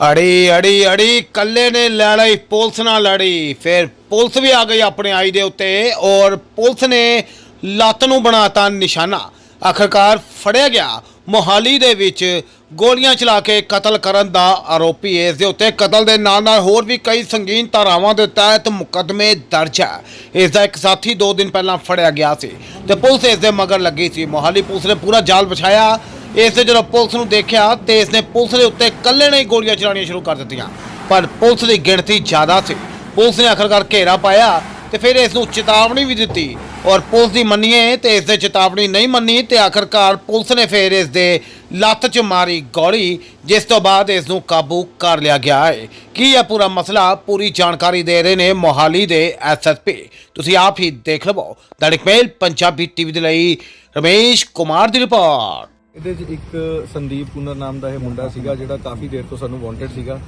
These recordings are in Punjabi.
ਅੜੀ ਅੜੀ ਅੜੀ, ਕੱਲੇ ਨੇ ਲੈ ਲਈ ਪੁਲਿਸ ਨਾਲ ਲੜੀ ਫਿਰ ਪੁਲਿਸ ਵੀ ਆ ਗਈ ਆਪਣੇ ਆਈ ਦੇ ਉੱਤੇ ਔਰ ਪੁਲਿਸ ਨੇ ਲੱਤ ਨੂੰ ਬਣਾਤਾ ਨਿਸ਼ਾਨਾ। ਆਖਰਕਾਰ ਫੜਿਆ ਗਿਆ। ਮੋਹਾਲੀ ਦੇ ਵਿੱਚ ਗੋਲੀਆਂ ਚਲਾ ਕੇ ਕਤਲ ਕਰਨ ਦਾ ਆਰੋਪੀ ਇਸ ਦੇ ਉੱਤੇ। ਕਤਲ ਦੇ ਨਾਲ ਨਾਲ ਹੋਰ ਵੀ ਕਈ ਸੰਗੀਨ ਧਾਰਾਵਾਂ ਦੇ ਤਹਿਤ ਮੁਕੱਦਮੇ ਦਰਜ ਹੈ। ਇਸ ਦਾ ਇੱਕ ਸਾਥੀ 2 ਦਿਨ ਪਹਿਲਾਂ ਫੜਿਆ ਗਿਆ ਸੀ ਤੇ ਪੁਲਿਸ ਇਸ ਦੇ ਮਗਰ ਲੱਗੀ ਸੀ। ਮੋਹਾਲੀ ਪੁਲਿਸ ਨੇ ਪੂਰਾ ਜਾਲ ਵਿਛਾਇਆ। ਇਸ ਤੇ ਜਦੋਂ ਪੁਲਿਸ ਨੂੰ ਦੇਖਿਆ ਤੇ ਇਸ ਨੇ ਪੁਲਿਸ ਦੇ ਉੱਤੇ ਇਕੱਲੇ ਨੇ ਹੀ ਗੋਲੀਆਂ ਚਲਾਉਣੀਆਂ ਸ਼ੁਰੂ ਕਰ ਦਿੱਤੀਆਂ। ਪਰ ਪੁਲਿਸ ਦੀ ਗਿਣਤੀ ਜ਼ਿਆਦਾ ਸੀ। ਪੁਲਿਸ ਨੇ ਆਖਰਕਾਰ ਘੇਰਾ ਪਾਇਆ ਤੇ ਫਿਰ ਇਸ ਨੂੰ ਚੇਤਾਵਨੀ ਵੀ ਦਿੱਤੀ ਔਰ ਪੁਲਿਸ ਦੀ ਮੰਨੀਏ ਤੇ ਇਸ ਦੇ ਚੇਤਾਵਨੀ ਨਹੀਂ ਮੰਨੀ ਤੇ ਆਖਰਕਾਰ ਪੁਲਿਸ ਨੇ ਫਿਰ ਇਸ ਦੇ ਲੱਤ 'ਚ ਮਾਰੀ ਗੋਲੀ, ਜਿਸ ਤੋਂ ਬਾਅਦ ਇਸ ਨੂੰ ਕਾਬੂ ਕਰ ਲਿਆ ਗਿਆ ਹੈ। ਕੀ ਹੈ ਪੂਰਾ ਮਸਲਾ ਪੂਰੀ ਜਾਣਕਾਰੀ ਦੇ ਰਹੇ ਨੇ ਮੋਹਾਲੀ ਦੇ ਐਸਐਸਪੀ ਤੁਸੀਂ ਆਪ ਹੀ ਦੇਖ ਲਵੋ। ਦੜਕ ਮੇਲ, ਪੰਜਾਬੀ ਟੀਵੀ ਦੇ ਲਈ ਰਮੇਸ਼ ਕੁਮਾਰ ਦੀ ਰਿਪੋਰਟ। ਇਹਦੇ 'ਚ ਇੱਕ ਸੰਦੀਪ ਕੁਨਰ ਨਾਮ ਦਾ ਇਹ ਮੁੰਡਾ ਸੀਗਾ ਜਿਹੜਾ ਕਾਫੀ ਦੇਰ ਤੋਂ ਸਾਨੂੰ ਵਾਂਟਡ ਸੀਗਾ।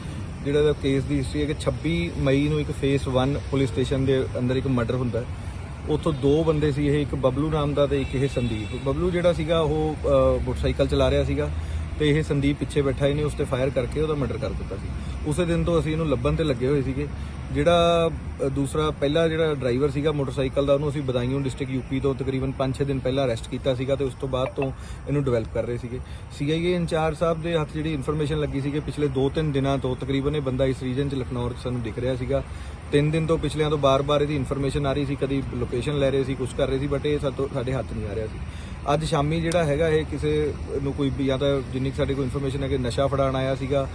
ਜਿਹੜਾ ਦਾ ਕੇਸ ਦੀ ਹਿਸਟਰੀ ਹੈ ਕਿ 26 ਮਈ ਨੂੰ ਇੱਕ ਫੇਸ 1 ਪੁਲਿਸ ਸਟੇਸ਼ਨ ਦੇ ਅੰਦਰ ਇੱਕ ਮਰਡਰ ਹੁੰਦਾ ਉੱਥੋਂ ਦੋ ਬੰਦੇ ਸੀ, ਇਹ ਇੱਕ ਬਬਲੂ ਨਾਮ ਦਾ ਤੇ ਇੱਕ ਇਹ ਸੰਦੀਪ। ਬਬਲੂ ਜਿਹੜਾ ਸੀਗਾ ਉਹ ਮੋਟਰਸਾਈਕਲ ਚਲਾ ਰਿਹਾ ਸੀਗਾ। ਤੇ ਇਹ ਸੰਦੀਪ ਪਿੱਛੇ ਬੈਠਾ, ਇਹਨੇ ਉਸ ਤੇ ਫਾਇਰ ਕਰਕੇ ਉਹਦਾ ਮਰਡਰ ਕਰ ਦਿੱਤਾ ਸੀ। ਉਸੇ ਦਿਨ ਤੋਂ ਅਸੀਂ ਇਹਨੂੰ ਲੱਭਣ ਤੇ ਲੱਗੇ ਹੋਏ ਸੀਗੇ। ਜਿਹੜਾ ਦੂਸਰਾ, ਪਹਿਲਾ ਜਿਹੜਾ ਡਰਾਈਵਰ ਸੀਗਾ ਮੋਟਰਸਾਈਕਲ ਦਾ, ਉਹਨੂੰ ਅਸੀਂ ਬਦਾਯੂੰ ਡਿਸਟ੍ਰਿਕਟ ਯੂਪੀ ਤੋਂ ਤਕਰੀਬਨ 5-6 ਦਿਨ ਪਹਿਲਾਂ ਅਰੈਸਟ ਕੀਤਾ ਸੀਗਾ ਤੇ ਉਸ ਤੋਂ ਬਾਅਦ ਤੋਂ ਇਹਨੂੰ ਡਿਵੈਲਪ ਕਰ ਰਹੇ ਸੀਗੇ। ਸੀਆਈਏ ਇੰਚਾਰਜ ਸਾਹਿਬ ਦੇ ਹੱਥ ਜਿਹੜੀ ਇਨਫੋਰਮੇਸ਼ਨ ਲੱਗੀ ਸੀ ਕਿ ਪਿਛਲੇ 2-3 ਦਿਨਾਂ ਤੋਂ ਤਕਰੀਬਨ ਇਹ ਬੰਦਾ ਇਸ ਰੀਜਨ 'ਚ ਲਖਨੌਰ 'ਚ ਸਾਨੂੰ ਦਿਖ ਰਿਹਾ ਸੀਗਾ। ਤਿੰਨ ਦਿਨ ਤੋਂ ਪਿਛਲਿਆਂ ਤੋਂ ਬਾਰ-ਬਾਰ ਇਹਦੀ ਇਨਫੋਰਮੇਸ਼ਨ ਆ ਰਹੀ ਸੀ, ਕਦੀ ਲੋਕੇਸ਼ਨ ਲੈ ਰਹੇ ਸੀ ਕੁਝ ਕਰ ਰਹੇ ਸੀ ਬਟ ਇਹ ਸਾਤੋਂ ਸਾਡੇ ਹੱਥ ਨਹੀਂ ਆ ਰਿਹਾ ਸੀ। ਅੱਜ ਸ਼ਾਮੀ ਜਿਹੜਾ ਹੈਗਾ ਇਹ ਕਿਸੇ ਨੂੰ ਕੋਈ ਜਾਂ ਤਾਂ ਜਿੰਨੀ ਕੁ ਸਾਡੇ ਕੋਲ ਇਨਫੋਰਮੇਸ਼ਨ ਹੈ ਕਿ ਨਸ਼ਾ ਫੜਾਉਣ ਆਇਆ ਸੀਗਾ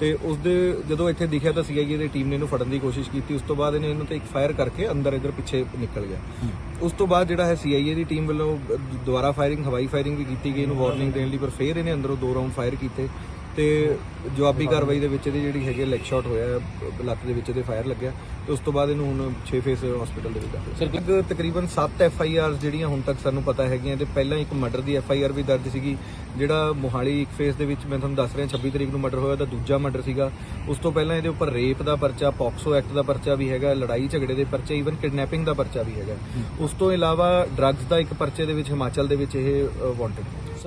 ਤੇ ਉਸ ਦੇ ਜਦੋਂ ਇੱਥੇ ਦਿਖਿਆ ਤਾਂ ਸੀਆਈਏ ਦੀ ਟੀਮ ਨੇ ਇਹਨੂੰ ਫੜਨ ਦੀ ਕੋਸ਼ਿਸ਼ ਕੀਤੀ ਉਸ ਤੋਂ ਬਾਅਦ ਇਹਨੇ ਇਹਨੂੰ ਤੇ ਇੱਕ ਫਾਇਰ ਕਰਕੇ ਅੰਦਰ ਇਧਰ ਪਿੱਛੇ ਨਿਕਲ ਗਿਆ। ਉਸ ਤੋਂ ਬਾਅਦ ਜਿਹੜਾ ਹੈ ਸੀਆਈਏ ਦੀ ਟੀਮ ਵੱਲੋਂ ਦੁਬਾਰਾ ਫਾਇਰਿੰਗ ਹਵਾਈ ਫਾਇਰਿੰਗ ਵੀ ਕੀਤੀ ਗਈ ਇਹਨੂੰ ਵਾਰਨਿੰਗ ਦੇਣ ਲਈ ਪਰ ਫੇਰ ਇਹਨੇ ਅੰਦਰੋਂ ਦੋ ਰਾਉਂਡ ਫਾਇਰ ਕੀਤੇ। ਤੇ ਜਵਾਬੀ ਕਾਰਵਾਈ ਦੇ ਵਿੱਚ ਇਹਦੀ ਜਿਹੜੀ ਹੈਗੀ ਲੈਗ ਸ਼ਾਟ ਹੋਇਆ ਲੱਤ ਦੇ ਵਿੱਚ ਇਹਦੇ ਫਾਇਰ ਲੱਗਿਆ ਤੇ ਉਸ ਤੋਂ ਬਾਅਦ ਇਹਨੂੰ ਹੁਣ 6 ਫੇਸ ਹਸਪੀਟਲ ਦੇ ਵਿੱਚ ਦਾਖਲ ਸਰ ਤਕਰੀਬਨ 7 ਐਫ ਆਈ ਆਰ ਜਿਹੜੀਆਂ ਹੁਣ ਤੱਕ ਸਾਨੂੰ ਪਤਾ ਹੈਗੀਆਂ ਤੇ ਪਹਿਲਾਂ ਇੱਕ ਮਰਡਰ ਦੀ ਐਫ ਆਈ ਆਰ ਵੀ ਦਰਜ ਸੀਗੀ ਜਿਹੜਾ ਮੋਹਾਲੀ ਇੱਕ ਫੇਸ ਦੇ ਵਿੱਚ ਮੈਂ ਤੁਹਾਨੂੰ ਦੱਸ ਰਿਹਾ 26 ਤਰੀਕ ਨੂੰ ਮਰਡਰ ਹੋਇਆ ਤਾਂ ਦੂਜਾ ਮਰਡਰ ਸੀਗਾ। ਉਸ ਤੋਂ ਪਹਿਲਾਂ ਇਹਦੇ ਉੱਪਰ ਰੇਪ ਦਾ ਪਰਚਾ ਪੌਕਸੋ ਐਕਟ ਦਾ ਪਰਚਾ ਵੀ ਹੈਗਾ ਲੜਾਈ ਝਗੜੇ ਦੇ ਪਰਚੇ ਈਵਨ ਕਿਡਨੈਪਿੰਗ ਦਾ ਪਰਚਾ ਵੀ ਹੈਗਾ। ਉਸ ਤੋਂ ਇਲਾਵਾ ਡਰੱਗਸ ਦਾ ਇੱਕ ਪਰਚੇ ਦੇ ਵਿੱਚ ਹਿਮਾਚਲ ਦੇ ਵਿੱਚ ਇਹ ਵਾਂਟਡ